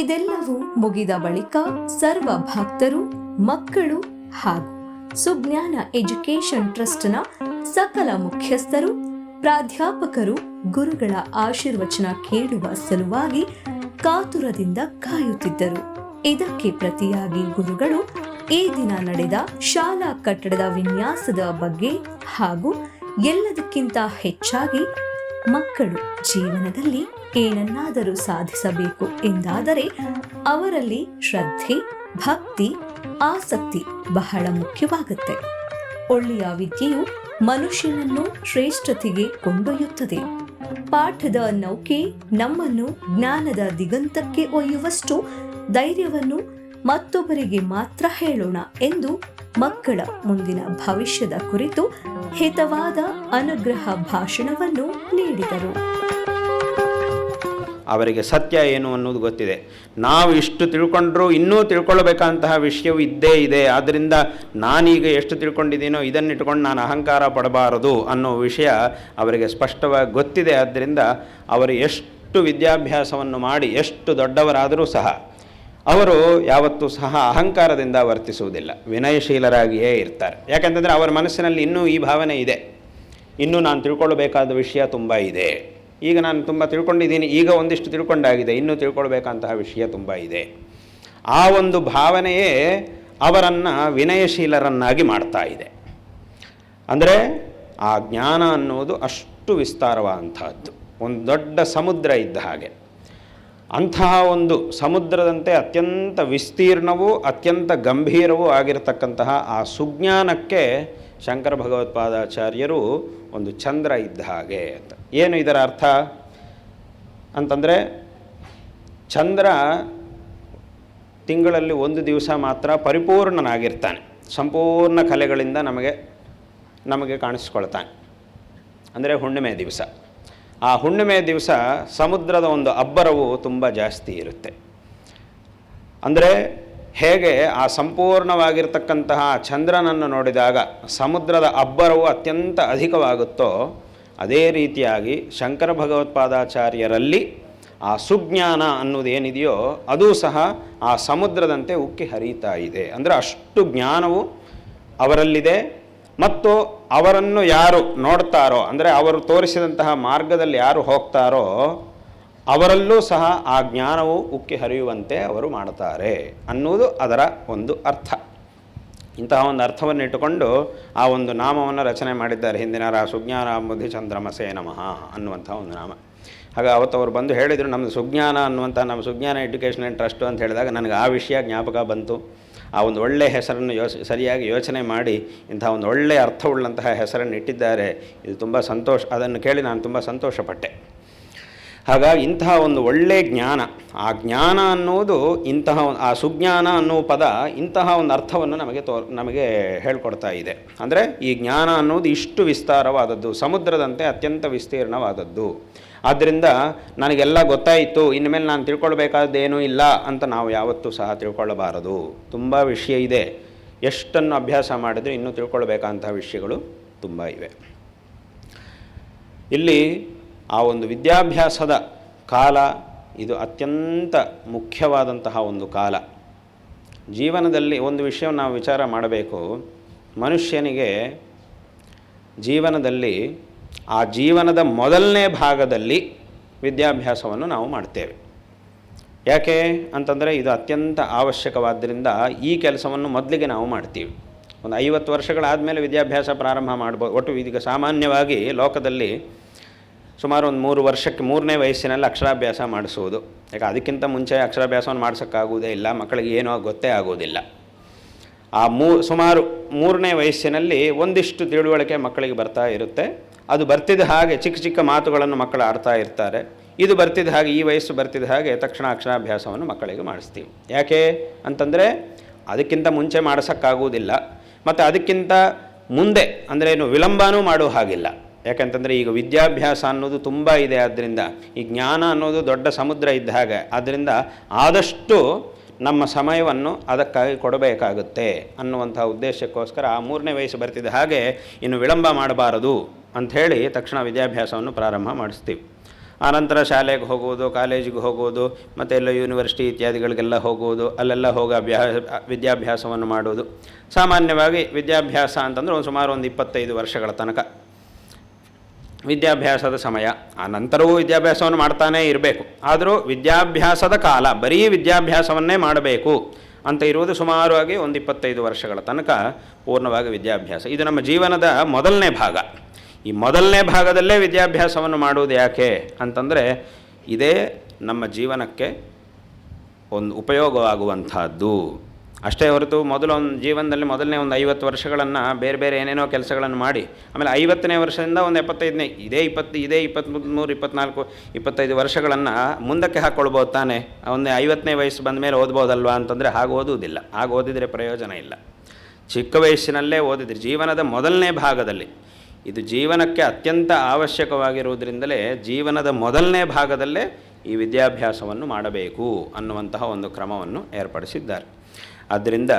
ಇದೆಲ್ಲವೂ ಮುಗಿದ ಬಳಿಕ ಸರ್ವ ಭಕ್ತರು ಮಕ್ಕಳು ಹಾಗೂ ಸುಜ್ಞಾನ ಎಜುಕೇಶನ್ ಟ್ರಸ್ಟ್ನ ಸಕಲ ಮುಖ್ಯಸ್ಥರು, ಪ್ರಾಧ್ಯಾಪಕರು, ಗುರುಗಳ ಆಶೀರ್ವಚನ ಕೇಳುವ ಸಲುವಾಗಿ ಕಾತುರದಿಂದ ಕಾಯುತ್ತಿದ್ದರು. ಇದಕ್ಕೆ ಪ್ರತಿಯಾಗಿ ಗುರುಗಳು ಈ ದಿನ ನಡೆದ ಶಾಲಾ ಕಟ್ಟಡದ ವಿನ್ಯಾಸದ ಬಗ್ಗೆ ಹಾಗೂ ಎಲ್ಲದಕ್ಕಿಂತ ಹೆಚ್ಚಾಗಿ ಮಕ್ಕಳು ಜೀವನದಲ್ಲಿ ಏನನ್ನಾದರೂ ಸಾಧಿಸಬೇಕು ಎಂದಾದರೆ ಅವರಲ್ಲಿ ಶ್ರದ್ಧೆ, ಭಕ್ತಿ, ಆಸಕ್ತಿ ಬಹಳ ಮುಖ್ಯವಾಗುತ್ತೆ. ಒಳ್ಳೆಯ ವಿದ್ಯೆಯು ಮನುಷ್ಯನನ್ನು ಶ್ರೇಷ್ಠತೆಗೆ ಕೊಂಡೊಯ್ಯುತ್ತದೆ. ಪಾಠದ ನೌಕೆ ನಮ್ಮನ್ನು ಜ್ಞಾನದ ದಿಗಂತಕ್ಕೆ ಒಯ್ಯುವಷ್ಟು ಧೈರ್ಯವನ್ನು ಮತ್ತೊಬ್ಬರಿಗೆ ಮಾತ್ರ ಹೇಳೋಣ ಎಂದು ಮಕ್ಕಳ ಮುಂದಿನ ಭವಿಷ್ಯದ ಕುರಿತು ಹಿತವಾದ ಅನುಗ್ರಹ ಭಾಷಣವನ್ನು ನೀಡಿದರು. ಅವರಿಗೆ ಸತ್ಯ ಏನು ಅನ್ನೋದು ಗೊತ್ತಿದೆ. ನಾವು ಇಷ್ಟು ತಿಳ್ಕೊಂಡ್ರೂ ಇನ್ನೂ ತಿಳ್ಕೊಳ್ಬೇಕಂತಹ ವಿಷಯವೂ ಇದ್ದೇ ಇದೆ. ಆದ್ದರಿಂದ ನಾನೀಗ ಎಷ್ಟು ತಿಳ್ಕೊಂಡಿದ್ದೀನೋ ಇದನ್ನಿಟ್ಟುಕೊಂಡು ಇಟ್ಕೊಂಡು ನಾನು ಅಹಂಕಾರ ಪಡಬಾರದು ಅನ್ನೋ ವಿಷಯ ಅವರಿಗೆ ಸ್ಪಷ್ಟವಾಗಿ ಗೊತ್ತಿದೆ. ಆದ್ದರಿಂದ ಅವರು ಎಷ್ಟು ವಿದ್ಯಾಭ್ಯಾಸವನ್ನು ಮಾಡಿ ಎಷ್ಟು ದೊಡ್ಡವರಾದರೂ ಸಹ ಅವರು ಯಾವತ್ತೂ ಸಹ ಅಹಂಕಾರದಿಂದ ವರ್ತಿಸುವುದಿಲ್ಲ, ವಿನಯಶೀಲರಾಗಿಯೇ ಇರ್ತಾರೆ. ಯಾಕೆಂತಂದರೆ ಅವರ ಮನಸ್ಸಿನಲ್ಲಿ ಇನ್ನೂ ಈ ಭಾವನೆ ಇದೆ. ಇನ್ನೂ ನಾನು ತಿಳ್ಕೊಳ್ಬೇಕಾದ ವಿಷಯ ತುಂಬ ಇದೆ. ಈಗ ನಾನು ತುಂಬ ತಿಳ್ಕೊಂಡಿದ್ದೀನಿ, ಈಗ ಒಂದಿಷ್ಟು ತಿಳ್ಕೊಂಡಾಗಿದೆ, ಇನ್ನೂ ತಿಳ್ಕೊಳ್ಬೇಕಂತಹ ವಿಷಯ ತುಂಬ ಇದೆ. ಆ ಒಂದು ಭಾವನೆಯೇ ಅವರನ್ನು ವಿನಯಶೀಲರನ್ನಾಗಿ ಮಾಡ್ತಾ ಇದೆ. ಅಂದರೆ ಆ ಜ್ಞಾನ ಅನ್ನೋದು ಅಷ್ಟು ವಿಸ್ತಾರವಾದಂತಹದ್ದು ಒಂದು ದೊಡ್ಡ ಸಮುದ್ರ ಇದ್ದ ಹಾಗೆ. ಅಂತಹ ಒಂದು ಸಮುದ್ರದಂತೆ ಅತ್ಯಂತ ವಿಸ್ತೀರ್ಣವೂ ಅತ್ಯಂತ ಗಂಭೀರವೂ ಆಗಿರತಕ್ಕಂತಹ ಆ ಸುಜ್ಞಾನಕ್ಕೆ ಶಂಕರ ಭಗವತ್ಪಾದಾಚಾರ್ಯರು ಒಂದು ಚಂದ್ರ ಇದ್ದ ಹಾಗೆ ಅಂತ. ಏನು ಇದರ ಅರ್ಥ? ಅಂತಂದರೆ ಚಂದ್ರ ತಿಂಗಳಲ್ಲಿ ಒಂದು ದಿವಸ ಮಾತ್ರ ಪರಿಪೂರ್ಣನಾಗಿರ್ತಾನೆ. ಸಂಪೂರ್ಣ ಕಲೆಗಳಿಂದ ನಮಗೆ ನಮಗೆ ಕಾಣಿಸ್ಕೊಳ್ತಾನೆ. ಅಂದರೆ ಹುಣ್ಣಿಮೆ ದಿವಸ. ಆ ಹುಣ್ಣಿಮೆ ದಿವಸ ಸಮುದ್ರದ ಒಂದು ಅಬ್ಬರವು ತುಂಬ ಜಾಸ್ತಿ ಇರುತ್ತೆ. ಅಂದರೆ ಹೇಗೆ ಆ ಸಂಪೂರ್ಣವಾಗಿರ್ತಕ್ಕಂತಹ ಚಂದ್ರನನ್ನು ನೋಡಿದಾಗ ಸಮುದ್ರದ ಅಬ್ಬರವು ಅತ್ಯಂತ ಅಧಿಕವಾಗುತ್ತೋ ಅದೇ ರೀತಿಯಾಗಿ ಶಂಕರ ಭಗವತ್ಪಾದಾಚಾರ್ಯರಲ್ಲಿ ಆ ಸುಜ್ಞಾನ ಅನ್ನೋದೇನಿದೆಯೋ ಅದು ಸಹ ಆ ಸಮುದ್ರದಂತೆ ಉಕ್ಕಿ ಹರಿತಾ ಇದೆ. ಅಂದರೆ ಅಷ್ಟು ಜ್ಞಾನವು ಅವರಲ್ಲಿದೆ. ಮತ್ತು ಅವರನ್ನು ಯಾರು ನೋಡ್ತಾರೋ, ಅಂದರೆ ಅವರು ತೋರಿಸಿದಂತಹ ಮಾರ್ಗದಲ್ಲಿ ಯಾರು ಹೋಗ್ತಾರೋ, ಅವರಲ್ಲೂ ಸಹ ಆ ಜ್ಞಾನವು ಉಕ್ಕಿ ಹರಿಯುವಂತೆ ಅವರು ಮಾಡ್ತಾರೆ ಅನ್ನುವುದು ಅದರ ಒಂದು ಅರ್ಥ. ಇಂತಹ ಒಂದು ಅರ್ಥವನ್ನು ಇಟ್ಟುಕೊಂಡು ಆ ಒಂದು ನಾಮವನ್ನು ರಚನೆ ಮಾಡಿದ್ದಾರೆ. ಹಿಂದಿನ ರಾ ಸುಜ್ಞಾನ ಬುದ್ಧಿ ಚಂದ್ರಮಸೇ ನಮಃ ಅನ್ನುವಂಥ ಒಂದು ನಾಮ. ಹಾಗೆ ಅವತ್ತು ಅವರು ಬಂದು ಹೇಳಿದರು ನಮ್ಮದು ಸುಜ್ಞಾನ ಅನ್ನುವಂಥ ನಮ್ಮ ಸುಜ್ಞಾನ ಎಡ್ಯುಕೇಷನ್ ಆ್ಯಂಡ್ ಟ್ರಸ್ಟು ಅಂತ ಹೇಳಿದಾಗ ನನಗೆ ಆ ವಿಷಯ ಜ್ಞಾಪಕ ಬಂತು. ಆ ಒಂದು ಒಳ್ಳೆಯ ಹೆಸರನ್ನು ಯೋಚ, ಸರಿಯಾಗಿ ಯೋಚನೆ ಮಾಡಿ ಇಂಥ ಒಂದು ಒಳ್ಳೆಯ ಅರ್ಥವುಳ್ಳಂತಹ ಹೆಸರನ್ನು ಇಟ್ಟಿದ್ದಾರೆ ಇದು ತುಂಬ ಸಂತೋಷ, ಅದನ್ನು ಕೇಳಿ ನಾನು ತುಂಬ ಸಂತೋಷಪಟ್ಟೆ. ಹಾಗಾಗಿ ಇಂತಹ ಒಂದು ಒಳ್ಳೆಯ ಜ್ಞಾನ, ಆ ಜ್ಞಾನ ಅನ್ನೋದು ಇಂತಹ ಆ ಸುಜ್ಞಾನ ಅನ್ನೋ ಪದ ಇಂತಹ ಒಂದು ಅರ್ಥವನ್ನು ನಮಗೆ ತೋ ನಮಗೆ ಹೇಳ್ಕೊಡ್ತಾ ಇದೆ. ಅಂದರೆ ಈ ಜ್ಞಾನ ಅನ್ನೋದು ಇಷ್ಟು ವಿಸ್ತಾರವಾದದ್ದು, ಸಮುದ್ರದಂತೆ ಅತ್ಯಂತ ವಿಸ್ತೀರ್ಣವಾದದ್ದು. ಆದ್ದರಿಂದ ನನಗೆಲ್ಲ ಗೊತ್ತಾಯಿತು, ಇನ್ಮೇಲೆ ನಾನು ತಿಳ್ಕೊಳ್ಬೇಕಾದ್ದೇನೂ ಇಲ್ಲ ಅಂತ ನಾವು ಯಾವತ್ತೂ ಸಹ ತಿಳ್ಕೊಳ್ಳಬಾರದು. ತುಂಬ ವಿಷಯ ಇದೆ. ಎಷ್ಟನ್ನು ಅಭ್ಯಾಸ ಮಾಡಿದರೆ ಇನ್ನೂ ತಿಳ್ಕೊಳ್ಬೇಕಂತಹ ವಿಷಯಗಳು ತುಂಬ ಇವೆ. ಇಲ್ಲಿ ಆ ಒಂದು ವಿದ್ಯಾಭ್ಯಾಸದ ಕಾಲ ಇದು ಅತ್ಯಂತ ಮುಖ್ಯವಾದಂತಹ ಒಂದು ಕಾಲ. ಜೀವನದಲ್ಲಿ ಒಂದು ವಿಷಯವನ್ನು ನಾವು ವಿಚಾರ ಮಾಡಬೇಕು. ಮನುಷ್ಯನಿಗೆ ಜೀವನದಲ್ಲಿ, ಆ ಜೀವನದ ಮೊದಲನೇ ಭಾಗದಲ್ಲಿ ವಿದ್ಯಾಭ್ಯಾಸವನ್ನು ನಾವು ಮಾಡ್ತೇವೆ. ಯಾಕೆ ಅಂತಂದರೆ ಇದು ಅತ್ಯಂತ ಅವಶ್ಯಕವಾದ್ದರಿಂದ ಈ ಕೆಲಸವನ್ನು ಮೊದಲಿಗೆ ನಾವು ಮಾಡ್ತೀವಿ. ಒಂದು ಐವತ್ತು ವರ್ಷಗಳಾದಮೇಲೆ ವಿದ್ಯಾಭ್ಯಾಸ ಪ್ರಾರಂಭ ಮಾಡ್ಬೋದು ಒಟ್ಟು ಇದೀಗ ಸಾಮಾನ್ಯವಾಗಿ ಲೋಕದಲ್ಲಿ ಸುಮಾರು ಒಂದು ಮೂರು ವರ್ಷಕ್ಕೆ ಮೂರನೇ ವಯಸ್ಸಿನಲ್ಲಿ ಅಕ್ಷರಾಭ್ಯಾಸ ಮಾಡಿಸುವುದು. ಯಾಕೆ, ಅದಕ್ಕಿಂತ ಮುಂಚೆ ಅಕ್ಷರಾಭ್ಯಾಸವನ್ನು ಮಾಡಿಸೋಕ್ಕಾಗುವುದೇ ಇಲ್ಲ, ಮಕ್ಕಳಿಗೆ ಏನೋ ಗೊತ್ತೇ ಆಗೋದಿಲ್ಲ ಆ ಮೂ, ಸುಮಾರು ಮೂರನೇ ವಯಸ್ಸಿನಲ್ಲಿ ಒಂದಿಷ್ಟು ತಿಳುವಳಿಕೆ ಮಕ್ಕಳಿಗೆ ಬರ್ತಾ ಇರುತ್ತೆ. ಅದು ಬರ್ತಿದ್ದ ಹಾಗೆ ಚಿಕ್ಕ ಚಿಕ್ಕ ಮಾತುಗಳನ್ನು ಮಕ್ಕಳು ಆಡ್ತಾ ಇರ್ತಾರೆ. ಇದು ಬರ್ತಿದ್ದ ಹಾಗೆ, ಈ ವಯಸ್ಸು ಬರ್ತಿದ್ದ ಹಾಗೆ ತಕ್ಷಣ ಅಕ್ಷರಾಭ್ಯಾಸವನ್ನು ಮಕ್ಕಳಿಗೆ ಮಾಡಿಸ್ತೀವಿ. ಯಾಕೆ ಅಂತಂದರೆ, ಅದಕ್ಕಿಂತ ಮುಂಚೆ ಮಾಡಿಸೋಕ್ಕಾಗುವುದಿಲ್ಲ. ಮತ್ತು ಅದಕ್ಕಿಂತ ಮುಂದೆ, ಅಂದರೆ ಏನು ವಿಳಂಬನೂ ಮಾಡೋ ಹಾಗಿಲ್ಲ. ಯಾಕಂತಂದರೆ ಈಗ ವಿದ್ಯಾಭ್ಯಾಸ ಅನ್ನೋದು ತುಂಬ ಇದೆ ಆದ್ದರಿಂದ ಈ ಜ್ಞಾನ ಅನ್ನೋದು ದೊಡ್ಡ ಸಮುದ್ರ ಇದ್ದ ಹಾಗೆ ಆದ್ದರಿಂದ ಆದಷ್ಟು ನಮ್ಮ ಸಮಯವನ್ನು ಅದಕ್ಕಾಗಿ ಕೊಡಬೇಕಾಗುತ್ತೆ ಅನ್ನುವಂಥ ಉದ್ದೇಶಕ್ಕೋಸ್ಕರ ಆ ಮೂರನೇ ವಯಸ್ಸು ಬರ್ತಿದ್ದ ಹಾಗೆ ಇನ್ನು ವಿಳಂಬ ಮಾಡಬಾರದು ಅಂಥೇಳಿ ತಕ್ಷಣ ವಿದ್ಯಾಭ್ಯಾಸವನ್ನು ಪ್ರಾರಂಭ ಮಾಡಿಸ್ತೀವಿ. ಆನಂತರ ಶಾಲೆಗೆ ಹೋಗೋದು ಕಾಲೇಜಿಗೆ ಹೋಗೋದು ಮತ್ತು ಎಲ್ಲ ಯೂನಿವರ್ಸಿಟಿ ಇತ್ಯಾದಿಗಳಿಗೆಲ್ಲ ಹೋಗುವುದು, ಅಲ್ಲೆಲ್ಲ ಹೋಗಿ ಅಭ್ಯಾಸ, ವಿದ್ಯಾಭ್ಯಾಸವನ್ನು ಮಾಡುವುದು. ಸಾಮಾನ್ಯವಾಗಿ ವಿದ್ಯಾಭ್ಯಾಸ ಅಂತಂದರೆ ಒಂದು ಸುಮಾರು ಒಂದು ಇಪ್ಪತ್ತೈದು ವರ್ಷಗಳ ತನಕ. ವಿದ್ಯಾಭ್ಯಾಸದ ಸಮಯ. ಆ ನಂತರವೂ ವಿದ್ಯಾಭ್ಯಾಸವನ್ನು ಮಾಡ್ತಾನೇ ಇರಬೇಕು. ಆದರೂ ವಿದ್ಯಾಭ್ಯಾಸದ ಕಾಲ, ಬರೀ ವಿದ್ಯಾಭ್ಯಾಸವನ್ನೇ ಮಾಡಬೇಕು ಅಂತ ಇರುವುದು ಸುಮಾರಾಗಿ ಒಂದು ಇಪ್ಪತ್ತೈದು ವರ್ಷಗಳ ತನಕ ಪೂರ್ಣವಾಗಿ ವಿದ್ಯಾಭ್ಯಾಸ. ಇದು ನಮ್ಮ ಜೀವನದ ಮೊದಲನೇ ಭಾಗ. ಈ ಮೊದಲನೇ ಭಾಗದಲ್ಲೇ ವಿದ್ಯಾಭ್ಯಾಸವನ್ನು ಮಾಡುವುದು ಯಾಕೆ ಅಂತಂದರೆ, ಇದೇ ನಮ್ಮ ಜೀವನಕ್ಕೆ ಒಂದು ಉಪಯೋಗವಾಗುವಂಥದ್ದು. ಅಷ್ಟೇ ಹೊರತು ಮೊದಲು ಒಂದು ಜೀವನದಲ್ಲಿ ಮೊದಲನೇ ಒಂದು ಐವತ್ತು ವರ್ಷಗಳನ್ನು ಬೇರೆ ಬೇರೆ ಏನೇನೋ ಕೆಲಸಗಳನ್ನು ಮಾಡಿ, ಆಮೇಲೆ ಐವತ್ತನೇ ವರ್ಷದಿಂದ ಒಂದು ಎಪ್ಪತ್ತೈದನೇ, ಇದೇ ಇಪ್ಪತ್ತು, ಇದೇ ಇಪ್ಪತ್ತ್ಮೂರು ಇಪ್ಪತ್ನಾಲ್ಕು ಇಪ್ಪತ್ತೈದು ವರ್ಷಗಳನ್ನು ಮುಂದಕ್ಕೆ ಹಾಕ್ಕೊಳ್ಬೋದು ತಾನೆ. ಒಂದು ಐವತ್ತನೇ ವಯಸ್ಸು ಬಂದ ಮೇಲೆ ಓದ್ಬೋದಲ್ವಾ ಅಂತಂದರೆ ಹಾಗೆ ಓದುವುದಿಲ್ಲ. ಹಾಗೆ ಓದಿದರೆ ಪ್ರಯೋಜನ ಇಲ್ಲ. ಚಿಕ್ಕ ವಯಸ್ಸಿನಲ್ಲೇ ಓದಿದ್ರಿ. ಜೀವನದ ಮೊದಲನೇ ಭಾಗದಲ್ಲಿ. ಇದು ಜೀವನಕ್ಕೆ ಅತ್ಯಂತ ಅವಶ್ಯಕವಾಗಿರುವುದರಿಂದಲೇ ಜೀವನದ ಮೊದಲನೇ ಭಾಗದಲ್ಲೇ ಈ ವಿದ್ಯಾಭ್ಯಾಸವನ್ನು ಮಾಡಬೇಕು ಅನ್ನುವಂತಹ ಒಂದು ಕ್ರಮವನ್ನು ಏರ್ಪಡಿಸಿದ್ದಾರೆ. ಆದ್ದರಿಂದ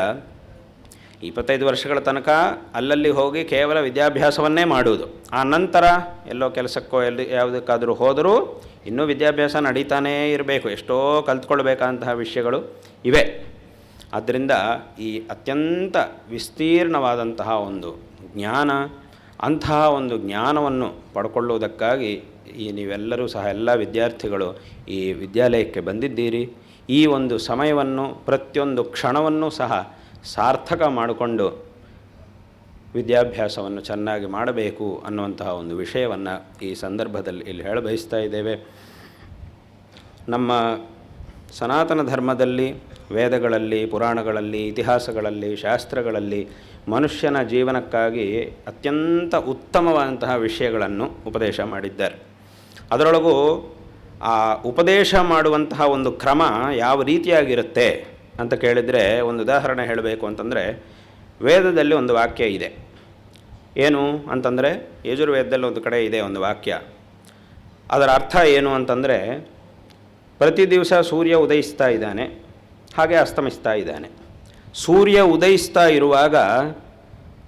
ಇಪ್ಪತ್ತೈದು ವರ್ಷಗಳ ತನಕ ಅಲ್ಲಲ್ಲಿ ಹೋಗಿ ಕೇವಲ ವಿದ್ಯಾಭ್ಯಾಸವನ್ನೇ ಮಾಡುವುದು. ಆ ನಂತರ ಎಲ್ಲೋ ಕೆಲಸಕ್ಕೋ ಎಲ್ಲಿ ಯಾವುದಕ್ಕಾದರೂ ಹೋದರೂ ಇನ್ನೂ ವಿದ್ಯಾಭ್ಯಾಸ ನಡೀತಾನೇ ಇರಬೇಕು. ಎಷ್ಟೋ ಕಲ್ತ್ಕೊಳ್ಬೇಕಂತಹ ವಿಷಯಗಳು ಇವೆ. ಆದ್ದರಿಂದ ಈ ಅತ್ಯಂತ ವಿಸ್ತೀರ್ಣವಾದಂತಹ ಒಂದು ಜ್ಞಾನ, ಅಂತಹ ಒಂದು ಜ್ಞಾನವನ್ನು ಪಡ್ಕೊಳ್ಳುವುದಕ್ಕಾಗಿ ಈ ನೀವೆಲ್ಲರೂ ಸಹ ಎಲ್ಲ ವಿದ್ಯಾರ್ಥಿಗಳು ಈ ವಿದ್ಯಾಲಯಕ್ಕೆ ಬಂದಿದ್ದೀರಿ. ಈ ಒಂದು ಸಮಯವನ್ನು ಪ್ರತಿಯೊಂದು ಕ್ಷಣವನ್ನು ಸಹ ಸಾರ್ಥಕ ಮಾಡಿಕೊಂಡು ವಿದ್ಯಾಭ್ಯಾಸವನ್ನು ಚೆನ್ನಾಗಿ ಮಾಡಬೇಕು ಅನ್ನುವಂತಹ ಒಂದು ವಿಷಯವನ್ನು ಈ ಸಂದರ್ಭದಲ್ಲಿ ಇಲ್ಲಿ ಹೇಳ ಬಯಸ್ತಾ ಇದ್ದೇವೆ. ನಮ್ಮ ಸನಾತನ ಧರ್ಮದಲ್ಲಿ, ವೇದಗಳಲ್ಲಿ, ಪುರಾಣಗಳಲ್ಲಿ, ಇತಿಹಾಸಗಳಲ್ಲಿ, ಶಾಸ್ತ್ರಗಳಲ್ಲಿ ಮನುಷ್ಯನ ಜೀವನಕ್ಕಾಗಿ ಅತ್ಯಂತ ಉತ್ತಮವಾದಂತಹ ವಿಷಯಗಳನ್ನು ಉಪದೇಶ ಮಾಡಿದ್ದಾರೆ. ಅದರೊಳಗೂ ಆ ಉಪದೇಶ ಮಾಡುವಂತಹ ಒಂದು ಕ್ರಮ ಯಾವ ರೀತಿಯಾಗಿರುತ್ತೆ ಅಂತ ಕೇಳಿದರೆ ಒಂದು ಉದಾಹರಣೆ ಹೇಳಬೇಕು ಅಂತಂದರೆ ವೇದದಲ್ಲಿ ಒಂದು ವಾಕ್ಯ ಇದೆ. ಏನು ಅಂತಂದರೆ ಯಜುರ್ವೇದದಲ್ಲಿ ಒಂದು ಕಡೆ ಇದೆ ಒಂದು ವಾಕ್ಯ. ಅದರ ಅರ್ಥ ಏನು ಅಂತಂದರೆ ಪ್ರತಿ ದಿವಸ ಸೂರ್ಯ ಉದಯಿಸ್ತಾ ಇದ್ದಾನೆ, ಹಾಗೆ ಅಸ್ತಮಿಸ್ತಾ ಇದ್ದಾನೆ. ಸೂರ್ಯ ಉದಯಿಸ್ತಾ ಇರುವಾಗ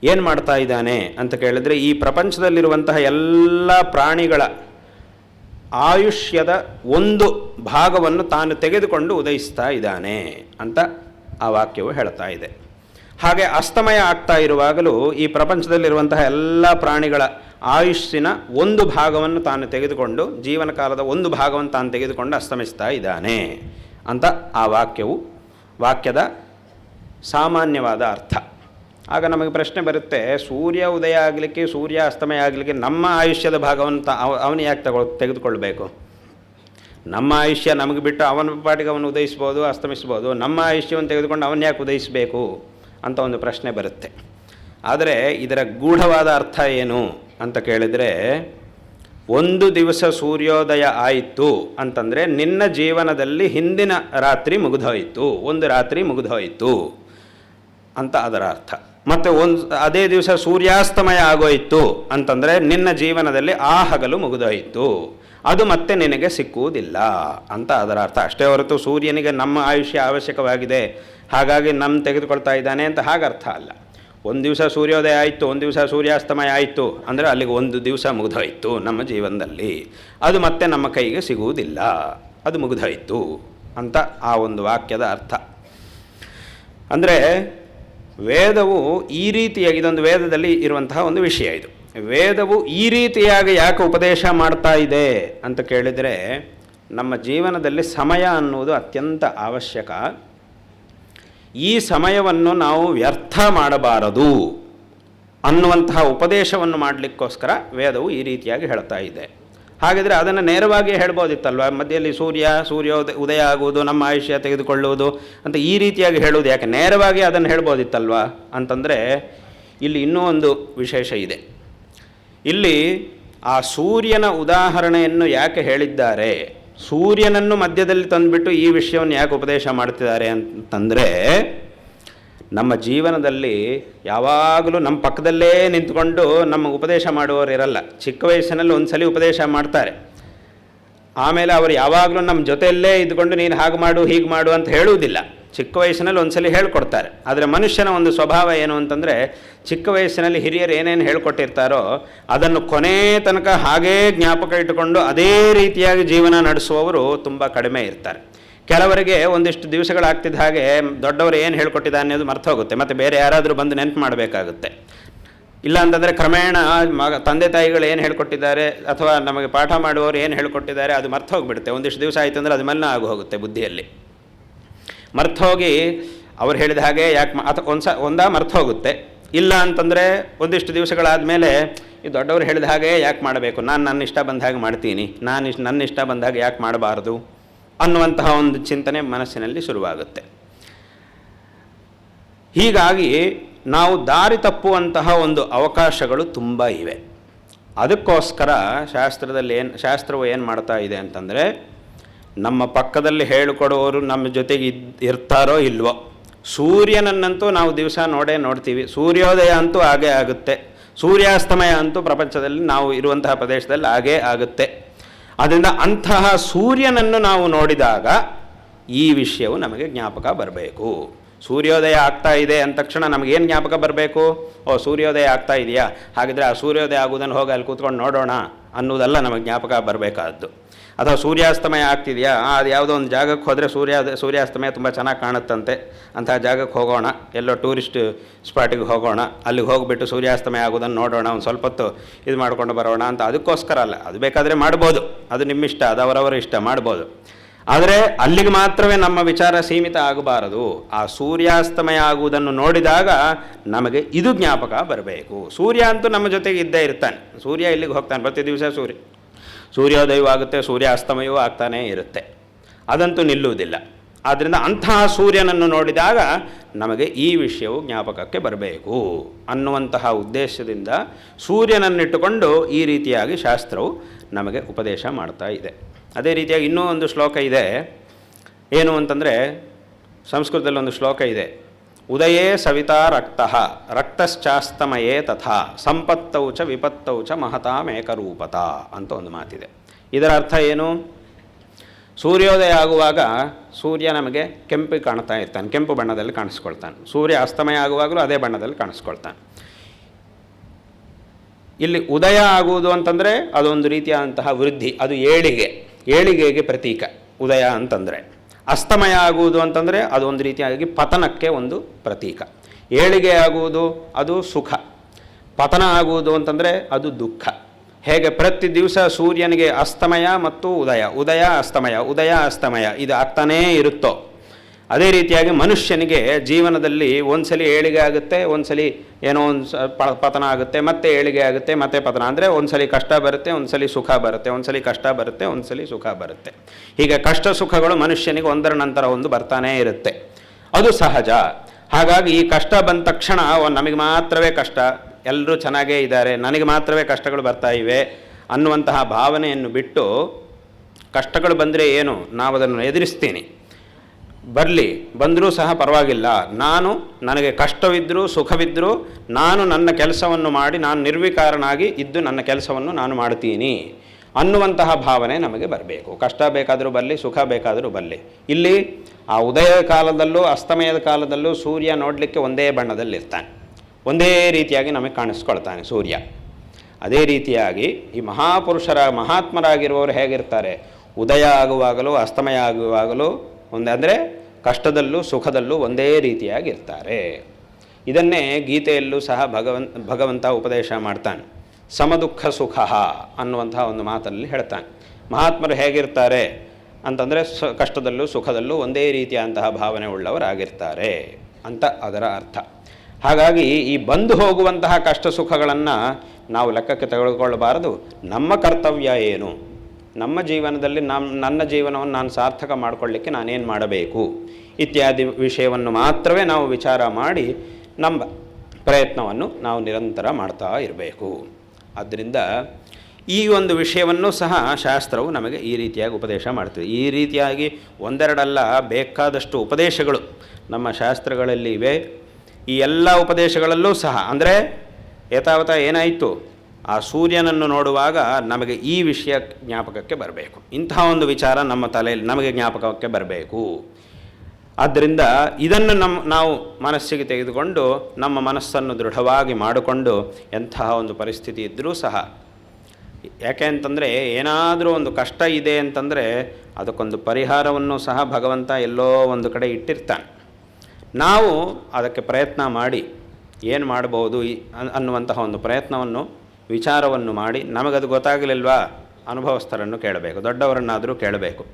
ಏನು ಮಾಡ್ತಾ ಇದ್ದಾನೆ ಅಂತ ಕೇಳಿದರೆ ಈ ಪ್ರಪಂಚದಲ್ಲಿರುವಂತಹ ಎಲ್ಲ ಪ್ರಾಣಿಗಳ ಆಯುಷ್ಯದ ಒಂದು ಭಾಗವನ್ನು ತಾನು ತೆಗೆದುಕೊಂಡು ಉದಯಿಸ್ತಾ ಇದ್ದಾನೆ ಅಂತ ಆ ವಾಕ್ಯವು ಹೇಳ್ತಾ ಇದೆ. ಹಾಗೆ ಅಸ್ತಮಯ ಆಗ್ತಾ ಇರುವಾಗಲೂ ಈ ಪ್ರಪಂಚದಲ್ಲಿರುವಂತಹ ಎಲ್ಲ ಪ್ರಾಣಿಗಳ ಆಯುಷ್ಸಿನ ಒಂದು ಭಾಗವನ್ನು ತಾನು ತೆಗೆದುಕೊಂಡು ಜೀವನ ಕಾಲದ ಒಂದು ಭಾಗವನ್ನು ತಾನು ತೆಗೆದುಕೊಂಡು ಅಸ್ತಮಿಸ್ತಾ ಇದ್ದಾನೆ ಅಂತ ಆ ವಾಕ್ಯವು ವಾಕ್ಯದ ಸಾಮಾನ್ಯವಾದ ಅರ್ಥ. ಆಗ ನಮಗೆ ಪ್ರಶ್ನೆ ಬರುತ್ತೆ, ಸೂರ್ಯ ಉದಯ ಆಗಲಿಕ್ಕೆ, ಸೂರ್ಯ ಅಸ್ತಮಯ ಆಗಲಿಕ್ಕೆ ನಮ್ಮ ಆಯುಷ್ಯದ ಭಾಗವನ್ನು ತ ಅವನು ಯಾಕೆ ತಗೊಳ್ ತೆಗೆದುಕೊಳ್ಬೇಕು? ನಮ್ಮ ಆಯುಷ್ಯ ನಮಗೆ ಬಿಟ್ಟು ಅವನ ಪಾಟಿಗೆ ಅವನು ಉದಯಿಸ್ಬೋದು, ಅಸ್ತಮಿಸ್ಬೋದು, ನಮ್ಮ ಆಯುಷ್ಯವನ್ನು ತೆಗೆದುಕೊಂಡು ಅವನು ಯಾಕೆ ಉದಯಿಸಬೇಕು ಅಂತ ಒಂದು ಪ್ರಶ್ನೆ ಬರುತ್ತೆ. ಆದರೆ ಇದರ ಗೂಢವಾದ ಅರ್ಥ ಏನು ಅಂತ ಕೇಳಿದರೆ, ಒಂದು ದಿವಸ ಸೂರ್ಯೋದಯ ಆಯಿತು ಅಂತಂದರೆ ನಿನ್ನ ಜೀವನದಲ್ಲಿ ಹಿಂದಿನ ರಾತ್ರಿ ಮುಗಿದೋಯಿತು, ಒಂದು ರಾತ್ರಿ ಮುಗಿದೋಯಿತು ಅಂತ ಅದರ ಅರ್ಥ. ಮತ್ತು ಒಂದು ಅದೇ ದಿವಸ ಸೂರ್ಯಾಸ್ತಮಯ ಆಗೋಯಿತು ಅಂತಂದರೆ ನಿನ್ನ ಜೀವನದಲ್ಲಿ ಆ ಹಗಲು ಮುಗಿದೋಯಿತು. ಅದು ಮತ್ತೆ ನಿನಗೆ ಸಿಕ್ಕುವುದಿಲ್ಲ ಅಂತ ಅದರ ಅರ್ಥ. ಅಷ್ಟೇ ಹೊರತು ಸೂರ್ಯನಿಗೆ ನಮ್ಮ ಆಯುಷ್ಯ ಅವಶ್ಯಕವಾಗಿದೆ. ಹಾಗಾಗಿ ನಮ್ಮ ತೆಗೆದುಕೊಳ್ತಾ ಇದ್ದಾನೆ ಅಂತ ಹಾಗೆ ಅರ್ಥ ಅಲ್ಲ. ಒಂದು ದಿವಸ ಸೂರ್ಯೋದಯ ಆಯಿತು, ಒಂದು ದಿವಸ ಸೂರ್ಯಾಸ್ತಮಯ ಆಯಿತು ಅಂದರೆ ಅಲ್ಲಿಗೆ ಒಂದು ದಿವಸ ಮುಗಿದೋಯಿತು ನಮ್ಮ ಜೀವನದಲ್ಲಿ. ಅದು ಮತ್ತೆ ನಮ್ಮ ಕೈಗೆ ಸಿಗುವುದಿಲ್ಲ. ಅದು ಮುಗಿದೋಯಿತು ಅಂತ ಆ ಒಂದು ವಾಕ್ಯದ ಅರ್ಥ. ಅಂದರೆ ವೇದವು ಈ ರೀತಿಯಾಗಿ, ಇದೊಂದು ವೇದದಲ್ಲಿ ಇರುವಂತಹ ಒಂದು ವಿಷಯ ಇದು. ವೇದವು ಈ ರೀತಿಯಾಗಿ ಯಾಕೆ ಉಪದೇಶ ಮಾಡ್ತಾ ಇದೆ ಅಂತ ಕೇಳಿದರೆ, ನಮ್ಮ ಜೀವನದಲ್ಲಿ ಸಮಯ ಅನ್ನುವುದು ಅತ್ಯಂತ ಅವಶ್ಯಕ. ಈ ಸಮಯವನ್ನು ನಾವು ವ್ಯರ್ಥ ಮಾಡಬಾರದು ಅನ್ನುವಂತಹ ಉಪದೇಶವನ್ನು ಮಾಡಲಿಕ್ಕೋಸ್ಕರ ವೇದವು ಈ ರೀತಿಯಾಗಿ ಹೇಳ್ತಾ ಇದೆ. ಹಾಗಿದ್ರೆ ಅದನ್ನು ನೇರವಾಗಿ ಹೇಳ್ಬೋದಿತ್ತಲ್ವ? ಮಧ್ಯದಲ್ಲಿ ಸೂರ್ಯ ಸೂರ್ಯೋದಯ ಉದಯ ಆಗುವುದು, ನಮ್ಮ ಆಯುಷ್ಯ ತೆಗೆದುಕೊಳ್ಳುವುದು ಅಂತ ಈ ರೀತಿಯಾಗಿ ಹೇಳುವುದು ಯಾಕೆ? ನೇರವಾಗಿ ಅದನ್ನು ಹೇಳ್ಬೋದಿತ್ತಲ್ವ? ಅಂತಂದರೆ ಇಲ್ಲಿ ಇನ್ನೂ ಒಂದು ವಿಶೇಷ ಇದೆ. ಇಲ್ಲಿ ಆ ಸೂರ್ಯನ ಉದಾಹರಣೆಯನ್ನು ಯಾಕೆ ಹೇಳಿದ್ದಾರೆ? ಸೂರ್ಯನನ್ನು ಮಧ್ಯದಲ್ಲಿ ತಂದುಬಿಟ್ಟು ಈ ವಿಷಯವನ್ನು ಯಾಕೆ ಉಪದೇಶ ಮಾಡ್ತಿದ್ದಾರೆ ಅಂತಂದರೆ ನಮ್ಮ ಜೀವನದಲ್ಲಿ ಯಾವಾಗಲೂ ನಮ್ಮ ಪಕ್ಕದಲ್ಲೇ ನಿಂತ್ಕೊಂಡು ನಮ್ಮ ಉಪದೇಶ ಮಾಡುವವರು ಇರಲ್ಲ. ಚಿಕ್ಕ ವಯಸ್ಸಿನಲ್ಲಿ ಒಂದು ಸಲ ಉಪದೇಶ ಮಾಡ್ತಾರೆ. ಆಮೇಲೆ ಅವರು ಯಾವಾಗಲೂ ನಮ್ಮ ಜೊತೆಯಲ್ಲೇ ಇದ್ಕೊಂಡು ನೀನು ಹಾಗೆ ಮಾಡು, ಹೀಗೆ ಮಾಡು ಅಂತ ಹೇಳುವುದಿಲ್ಲ. ಚಿಕ್ಕ ವಯಸ್ಸಿನಲ್ಲಿ ಒಂದ್ಸಲಿ ಹೇಳ್ಕೊಡ್ತಾರೆ. ಆದರೆ ಮನುಷ್ಯನ ಒಂದು ಸ್ವಭಾವ ಏನು ಅಂತಂದರೆ, ಚಿಕ್ಕ ವಯಸ್ಸಿನಲ್ಲಿ ಹಿರಿಯರು ಏನೇನು ಹೇಳ್ಕೊಟ್ಟಿರ್ತಾರೋ, ಅದನ್ನು ಕೊನೆ ತನಕ ಹಾಗೇ ಜ್ಞಾಪಕ ಇಟ್ಟುಕೊಂಡು ಅದೇ ರೀತಿಯಾಗಿ ಜೀವನ ನಡೆಸುವವರು ತುಂಬ ಕಡಿಮೆ ಇರ್ತಾರೆ. ಕೆಲವರಿಗೆ ಒಂದಿಷ್ಟು ದಿವಸಗಳಾಗ್ತಿದ್ದ ಹಾಗೆ ದೊಡ್ಡವರು ಏನು ಹೇಳ್ಕೊಟ್ಟಿದ್ದ ಅನ್ನೋದು ಮರ್ತು ಹೋಗುತ್ತೆ. ಮತ್ತು ಬೇರೆ ಯಾರಾದರೂ ಬಂದು ನೆನಪು ಮಾಡಬೇಕಾಗುತ್ತೆ. ಇಲ್ಲ ಅಂತಂದರೆ ಕ್ರಮೇಣ ಮಗ, ತಂದೆ ತಾಯಿಗಳು ಏನು ಹೇಳ್ಕೊಟ್ಟಿದ್ದಾರೆ ಅಥವಾ ನಮಗೆ ಪಾಠ ಮಾಡುವವರು ಏನು ಹೇಳ್ಕೊಟ್ಟಿದ್ದಾರೆ ಅದು ಮರ್ತು ಹೋಗಿಬಿಡುತ್ತೆ. ಒಂದಿಷ್ಟು ದಿವಸ ಆಯಿತು ಅಂದರೆ ಅದು ಮಲಿನ ಆಗಿ ಹೋಗುತ್ತೆ ಬುದ್ಧಿಯಲ್ಲಿ. ಮರ್ತು ಹೋಗಿ ಅವ್ರು ಹೇಳಿದ ಹಾಗೆ ಯಾಕೆ ಅಥವಾ ಒಂದು ಸ ಒಂದ ಮರ್ತು ಹೋಗುತ್ತೆ. ಇಲ್ಲ ಅಂತಂದರೆ ಒಂದಿಷ್ಟು ದಿವಸಗಳಾದ ಮೇಲೆ ಈ ದೊಡ್ಡವರು ಹೇಳಿದ ಹಾಗೆ ಯಾಕೆ ಮಾಡಬೇಕು? ನಾನು ನನ್ನ ಇಷ್ಟ ಬಂದ ಹಾಗೆ ಮಾಡ್ತೀನಿ. ನಾನು ಇಷ್ಟ ನನ್ನ ಇಷ್ಟ ಬಂದಾಗ ಯಾಕೆ ಮಾಡಬಾರ್ದು? ಅನ್ನುವಂತಹ ಒಂದು ಚಿಂತನೆ ಮನಸ್ಸಿನಲ್ಲಿ ಶುರುವಾಗುತ್ತೆ. ಹೀಗಾಗಿ ನಾವು ದಾರಿ ತಪ್ಪುವಂತಹ ಒಂದು ಅವಕಾಶಗಳು ತುಂಬ ಇವೆ. ಅದಕ್ಕೋಸ್ಕರ ಶಾಸ್ತ್ರದಲ್ಲಿ ಏನು, ಶಾಸ್ತ್ರವು ಏನು ಮಾಡ್ತಾ ಇದೆ ಅಂತಂದರೆ, ನಮ್ಮ ಪಕ್ಕದಲ್ಲಿ ಹೇಳಿಕೊಡುವವರು ನಮ್ಮ ಜೊತೆಗೆ ಇರ್ತಾರೋ ಇಲ್ವೋ, ಸೂರ್ಯನನ್ನಂತೂ ನಾವು ದಿವಸ ನೋಡೇ ನೋಡ್ತೀವಿ. ಸೂರ್ಯೋದಯ ಅಂತೂ ಹಾಗೇ ಆಗುತ್ತೆ. ಸೂರ್ಯಾಸ್ತಮಯ ಅಂತೂ ಪ್ರಪಂಚದಲ್ಲಿ ನಾವು ಇರುವಂತಹ ಪ್ರದೇಶದಲ್ಲಿ ಹಾಗೇ ಆಗುತ್ತೆ. ಅದರಿಂದ ಅಂತಹ ಸೂರ್ಯನನ್ನು ನಾವು ನೋಡಿದಾಗ ಈ ವಿಷಯವು ನಮಗೆ ಜ್ಞಾಪಕ ಬರಬೇಕು. ಸೂರ್ಯೋದಯ ಆಗ್ತಾ ಇದೆ ಅಂದ ತಕ್ಷಣ ನಮಗೇನು ಜ್ಞಾಪಕ ಬರಬೇಕು? ಓ, ಸೂರ್ಯೋದಯ ಆಗ್ತಾ ಇದೆಯಾ? ಹಾಗಿದ್ರೆ ಆ ಸೂರ್ಯೋದಯ ಆಗುವುದನ್ನು ಹೋಗಿ ಅಲ್ಲಿ ಕೂತ್ಕೊಂಡು ನೋಡೋಣ ಅನ್ನೋದೆಲ್ಲ ನಮಗೆ ಜ್ಞಾಪಕ ಬರಬೇಕಾದ್ದು. ಅಥವಾ ಸೂರ್ಯಾಸ್ತಮಯ ಆಗ್ತಿದೆಯಾ? ಅದು ಯಾವುದೋ ಒಂದು ಜಾಗಕ್ಕೆ ಹೋದರೆ ಸೂರ್ಯ, ಸೂರ್ಯಾಸ್ತಮಯ ತುಂಬ ಚೆನ್ನಾಗಿ ಕಾಣುತ್ತಂತೆ. ಅಂತಹ ಜಾಗಕ್ಕೆ ಹೋಗೋಣ. ಎಲ್ಲೋ ಟೂರಿಸ್ಟ್ ಸ್ಪಾಟಿಗೆ ಹೋಗೋಣ. ಅಲ್ಲಿಗೆ ಹೋಗಿಬಿಟ್ಟು ಸೂರ್ಯಾಸ್ತಮಯ ಆಗೋದನ್ನು ನೋಡೋಣ. ಒಂದು ಸ್ವಲ್ಪ ಹೊತ್ತು ಇದು ಮಾಡ್ಕೊಂಡು ಬರೋಣ ಅಂತ. ಅದಕ್ಕೋಸ್ಕರ ಅಲ್ಲ. ಅದು ಬೇಕಾದರೆ ಮಾಡ್ಬೋದು. ಅದು ನಿಮ್ಮಿಷ್ಟ ಅದು ಅವರವರ ಇಷ್ಟ. ಮಾಡ್ಬೋದು. ಆದರೆ ಅಲ್ಲಿಗೆ ಮಾತ್ರವೇ ನಮ್ಮ ವಿಚಾರ ಸೀಮಿತ ಆಗಬಾರದು. ಆ ಸೂರ್ಯಾಸ್ತಮಯ ಆಗುವುದನ್ನು ನೋಡಿದಾಗ ನಮಗೆ ಇದು ಜ್ಞಾಪಕ ಬರಬೇಕು. ಸೂರ್ಯ ಅಂತೂ ನಮ್ಮ ಜೊತೆಗೆ ಇದ್ದೇ ಇರ್ತಾನೆ. ಸೂರ್ಯ ಇಲ್ಲಿಗೆ ಹೋಗ್ತಾನೆ. ಪ್ರತಿ ದಿವಸ ಸೂರ್ಯ. ಸೂರ್ಯೋದಯವೂ ಆಗುತ್ತೆ, ಸೂರ್ಯಾಸ್ತಮಯವೂ ಆಗ್ತಾನೇ ಇರುತ್ತೆ. ಅದಂತೂ ನಿಲ್ಲುವುದಿಲ್ಲ. ಆದ್ದರಿಂದ ಅಂತಹ ಸೂರ್ಯನನ್ನು ನೋಡಿದಾಗ ನಮಗೆ ಈ ವಿಷಯವು ಜ್ಞಾಪಕಕ್ಕೆ ಬರಬೇಕು ಅನ್ನುವಂತಹ ಉದ್ದೇಶದಿಂದ ಸೂರ್ಯನನ್ನಿಟ್ಟುಕೊಂಡು ಈ ರೀತಿಯಾಗಿ ಶಾಸ್ತ್ರವು ನಮಗೆ ಉಪದೇಶ ಮಾಡ್ತಾ ಇದೆ. ಅದೇ ರೀತಿಯಾಗಿ ಇನ್ನೂ ಒಂದು ಶ್ಲೋಕ ಇದೆ. ಏನು ಅಂತಂದರೆ ಸಂಸ್ಕೃತದಲ್ಲಿ ಒಂದು ಶ್ಲೋಕ ಇದೆ. ಉದಯೇ ಸವಿತಾ ರಕ್ತ, ರಕ್ತಶ್ಚಾಸ್ತಮಯೇ ತಥಾ, ಸಂಪತ್ತೌ ಚ ವಿಪತ್ತೌ ಚ ಮಹತಾಮೇಕರೂಪತ ಅಂತ ಒಂದು ಮಾತಿದೆ. ಇದರ ಅರ್ಥ ಏನು? ಸೂರ್ಯೋದಯ ಆಗುವಾಗ ಸೂರ್ಯ ನಮಗೆ ಕೆಂಪು ಕಾಣ್ತಾ ಇರ್ತಾನೆ, ಕೆಂಪು ಬಣ್ಣದಲ್ಲಿ ಕಾಣಿಸ್ಕೊಳ್ತಾನೆ. ಸೂರ್ಯ ಅಸ್ತಮಯ ಆಗುವಾಗಲೂ ಅದೇ ಬಣ್ಣದಲ್ಲಿ ಕಾಣಿಸ್ಕೊಳ್ತಾನೆ. ಇಲ್ಲಿ ಉದಯ ಆಗುವುದು ಅಂತಂದರೆ ಅದೊಂದು ರೀತಿಯಾದಂತಹ ವೃದ್ಧಿ, ಅದು ಏಳಿಗೆ, ಏಳಿಗೆಗೆ ಪ್ರತೀಕ ಉದಯ ಅಂತಂದರೆ. ಅಸ್ತಮಯ ಆಗುವುದು ಅಂತಂದರೆ ಒಂದು ರೀತಿಯಾಗಿ ಪತನಕ್ಕೆ ಒಂದು ಪ್ರತೀಕ. ಏಳಿಗೆ ಆಗುವುದು ಅದು ಸುಖ. ಪತನ ಆಗುವುದು ಅಂತಂದರೆ ಅದು ದುಃಖ. ಹೇಗೆ ಪ್ರತಿ ದಿವಸ ಸೂರ್ಯನಿಗೆ ಅಸ್ತಮಯ ಮತ್ತು ಉದಯ. ಉದಯ, ಅಸ್ತಮಯ ಉದಯ, ಅಸ್ತಮಯ. ಇದು ಆಗ್ತಾನೇ ಇರುತ್ತೋ. ಅದೇ ರೀತಿಯಾಗಿ ಮನುಷ್ಯನಿಗೆ ಜೀವನದಲ್ಲಿ ಒಂದ್ಸಲಿ ಏಳಿಗೆ ಆಗುತ್ತೆ, ಒಂದ್ಸಲಿ ಏನೋ ಒಂದು ಪತನ ಆಗುತ್ತೆ, ಮತ್ತೆ ಏಳಿಗೆ ಆಗುತ್ತೆ, ಮತ್ತೆ ಪತನ. ಅಂದರೆ ಒಂದ್ಸಲಿ ಕಷ್ಟ ಬರುತ್ತೆ, ಒಂದ್ಸಲಿ ಸುಖ ಬರುತ್ತೆ, ಒಂದ್ಸಲಿ ಕಷ್ಟ ಬರುತ್ತೆ, ಒಂದ್ಸಲಿ ಸುಖ ಬರುತ್ತೆ. ಹೀಗೆ ಕಷ್ಟ ಸುಖಗಳು ಮನುಷ್ಯನಿಗೆ ಒಂದರ ನಂತರ ಒಂದು ಬರ್ತಾನೇ ಇರುತ್ತೆ. ಅದು ಸಹಜ. ಹಾಗಾಗಿ ಈ ಕಷ್ಟ ಬಂದ ತಕ್ಷಣ ನಮಗೆ ಮಾತ್ರವೇ ಕಷ್ಟ. ಎಲ್ಲರೂ ಚೆನ್ನಾಗೇ ಇದ್ದಾರೆ, ನನಗೆ ಮಾತ್ರವೇ ಕಷ್ಟಗಳು ಬರ್ತಾ ಇವೆ ಅನ್ನುವಂತಹ ಭಾವನೆಯನ್ನು ಬಿಟ್ಟು ಕಷ್ಟಗಳು ಬಂದರೆ ಏನು? ನಾವು ಅದನ್ನು ಎದುರಿಸ್ತೀನಿ. ಬರಲಿ, ಬಂದರೂ ಸಹ ಪರವಾಗಿಲ್ಲ. ನಾನು ನನಗೆ ಕಷ್ಟವಿದ್ದರೂ ಸುಖವಿದ್ದರೂ ನಾನು ನನ್ನ ಕೆಲಸವನ್ನು ಮಾಡಿ, ನಾನು ನಿರ್ವಿಕಾರನಾಗಿ ಇದ್ದು ನನ್ನ ಕೆಲಸವನ್ನು ನಾನು ಮಾಡ್ತೀನಿ ಅನ್ನುವಂತಹ ಭಾವನೆ ನಮಗೆ ಬರಬೇಕು. ಕಷ್ಟ ಬೇಕಾದರೂ ಬರಲಿ, ಸುಖ ಬೇಕಾದರೂ ಬರಲಿ. ಇಲ್ಲಿ ಆ ಉದಯ ಕಾಲದಲ್ಲೂ, ಅಸ್ತಮಯದ ಕಾಲದಲ್ಲೂ ಸೂರ್ಯ ನೋಡಲಿಕ್ಕೆ ಒಂದೇ ಬಣ್ಣದಲ್ಲಿರ್ತಾನೆ. ಒಂದೇ ರೀತಿಯಾಗಿ ನಮಗೆ ಕಾಣಿಸ್ಕೊಳ್ತಾನೆ ಸೂರ್ಯ. ಅದೇ ರೀತಿಯಾಗಿ ಈ ಮಹಾಪುರುಷರ, ಮಹಾತ್ಮರಾಗಿರುವವರು ಹೇಗಿರ್ತಾರೆ? ಉದಯ ಆಗುವಾಗಲೂ, ಅಸ್ತಮಯ ಆಗುವಾಗಲೂ ಒಂದೇ ಅಂದರೆ ಕಷ್ಟದಲ್ಲೂ ಸುಖದಲ್ಲೂ ಒಂದೇ ರೀತಿಯಾಗಿರ್ತಾರೆ. ಇದನ್ನೇ ಗೀತೆಯಲ್ಲೂ ಸಹ ಭಗವಂತ ಭಗವಂತ ಉಪದೇಶ ಮಾಡ್ತಾನೆ. ಸಮದುಃಖ ಸುಖ ಅನ್ನುವಂಥ ಒಂದು ಮಾತಲ್ಲಿ ಹೇಳ್ತಾನೆ. ಮಹಾತ್ಮರು ಹೇಗಿರ್ತಾರೆ ಅಂತಂದರೆ ಸ, ಕಷ್ಟದಲ್ಲೂ ಸುಖದಲ್ಲೂ ಒಂದೇ ರೀತಿಯಾದಂತಹ ಭಾವನೆ ಉಳ್ಳವರಾಗಿರ್ತಾರೆ ಅಂತ ಅದರ ಅರ್ಥ. ಹಾಗಾಗಿ ಈ ಬಂದು ಹೋಗುವಂತಹ ಕಷ್ಟ ಸುಖಗಳನ್ನು ನಾವು ಲೆಕ್ಕಕ್ಕೆ ತೆಗೆದುಕೊಳ್ಳಬಾರದು. ನಮ್ಮ ಕರ್ತವ್ಯ ಏನು? ನಮ್ಮ ಜೀವನದಲ್ಲಿ ನಮ್ಮ ನನ್ನ ಜೀವನವನ್ನು ನಾನು ಸಾರ್ಥಕ ಮಾಡಿಕೊಳ್ಳಿಕ್ಕೆ ನಾನೇನು ಮಾಡಬೇಕು? ಇತ್ಯಾದಿ ವಿಷಯವನ್ನು ಮಾತ್ರವೇ ನಾವು ವಿಚಾರ ಮಾಡಿ ನಮ್ಮ ಪ್ರಯತ್ನವನ್ನು ನಾವು ನಿರಂತರ ಮಾಡ್ತಾ ಇರಬೇಕು. ಆದ್ದರಿಂದ ಈ ಒಂದು ವಿಷಯವನ್ನು ಸಹ ಶಾಸ್ತ್ರವು ನಮಗೆ ಈ ರೀತಿಯಾಗಿ ಉಪದೇಶ ಮಾಡ್ತದೆ. ಈ ರೀತಿಯಾಗಿ ಒಂದೆರಡಲ್ಲ, ಬೇಕಾದಷ್ಟು ಉಪದೇಶಗಳು ನಮ್ಮ ಶಾಸ್ತ್ರಗಳಲ್ಲಿ ಇವೆ. ಈ ಎಲ್ಲ ಉಪದೇಶಗಳಲ್ಲೂ ಸಹ, ಅಂದರೆ ಯಥಾವತ ಏನಾಯಿತು? ಆ ಸೂರ್ಯನನ್ನು ನೋಡುವಾಗ ನಮಗೆ ಈ ವಿಷಯ ಜ್ಞಾಪಕಕ್ಕೆ ಬರಬೇಕು. ಇಂತಹ ಒಂದು ವಿಚಾರ ನಮ್ಮ ತಲೆಯಲ್ಲಿ ನಮಗೆ ಜ್ಞಾಪಕಕ್ಕೆ ಬರಬೇಕು. ಆದ್ದರಿಂದ ಇದನ್ನು ನಮ್ಮ ನಾವು ಮನಸ್ಸಿಗೆ ತೆಗೆದುಕೊಂಡು ನಮ್ಮ ಮನಸ್ಸನ್ನು ದೃಢವಾಗಿ ಮಾಡಿಕೊಂಡು ಎಂತಹ ಒಂದು ಪರಿಸ್ಥಿತಿ ಇದ್ದರೂ ಸಹ, ಯಾಕೆ ಅಂತಂದರೆ ಏನಾದರೂ ಒಂದು ಕಷ್ಟ ಇದೆ ಅಂತಂದರೆ ಅದಕ್ಕೊಂದು ಪರಿಹಾರವನ್ನು ಸಹ ಭಗವಂತ ಎಲ್ಲೋ ಒಂದು ಕಡೆ ಇಟ್ಟಿರ್ತಾನೆ. ನಾವು ಅದಕ್ಕೆ ಪ್ರಯತ್ನ ಮಾಡಿ ಏನು ಮಾಡ್ಬೋದು ಈ ಅನ್ನುವಂತಹ ಒಂದು ಪ್ರಯತ್ನವನ್ನು ವಿಚಾರವನ್ನು ಮಾಡಿ ನಮಗದು ಗೊತ್ತಾಗಲಿಲ್ವಾ? ಅನುಭವಸ್ಥರನ್ನು ಕೇಳಬೇಕು, ದೊಡ್ಡವರನ್ನಾದರೂ ಕೇಳಬೇಕು.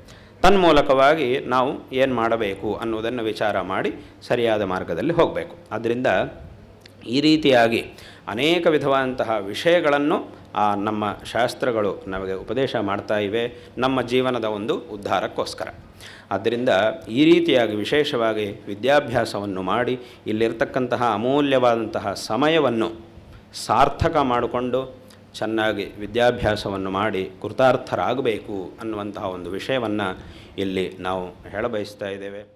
ತನ್ಮೂಲಕವಾಗಿ ನಾವು ಏನು ಮಾಡಬೇಕು ಅನ್ನುವುದನ್ನು ವಿಚಾರ ಮಾಡಿ ಸರಿಯಾದ ಮಾರ್ಗದಲ್ಲಿ ಹೋಗಬೇಕು. ಆದ್ದರಿಂದ ಈ ರೀತಿಯಾಗಿ ಅನೇಕ ವಿಧವಾದಂತಹ ವಿಷಯಗಳನ್ನು ಆ ನಮ್ಮ ಶಾಸ್ತ್ರಗಳು ನಮಗೆ ಉಪದೇಶ ಮಾಡ್ತಾ ಇವೆ. ನಮ್ಮ ಜೀವನದ ಒಂದು ಉದ್ಧಾರಕ್ಕೋಸ್ಕರ. ಆದ್ದರಿಂದ ಈ ರೀತಿಯಾಗಿ ವಿಶೇಷವಾಗಿ ವಿದ್ಯಾಭ್ಯಾಸವನ್ನು ಮಾಡಿ ಇಲ್ಲಿರ್ತಕ್ಕಂತಹ ಅಮೂಲ್ಯವಾದಂತಹ ಸಮಯವನ್ನು ಸಾರ್ಥಕ ಮಾಡಿಕೊಂಡು ಚೆನ್ನಾಗಿ ವಿದ್ಯಾಭ್ಯಾಸವನ್ನು ಮಾಡಿ ಕೃತಾರ್ಥರಾಗಬೇಕು ಅನ್ನುವಂತಹ ಒಂದು ವಿಷಯವನ್ನು ಇಲ್ಲಿ ನಾವು ಹೇಳಬಯಸ್ತಾ ಇದ್ದೇವೆ.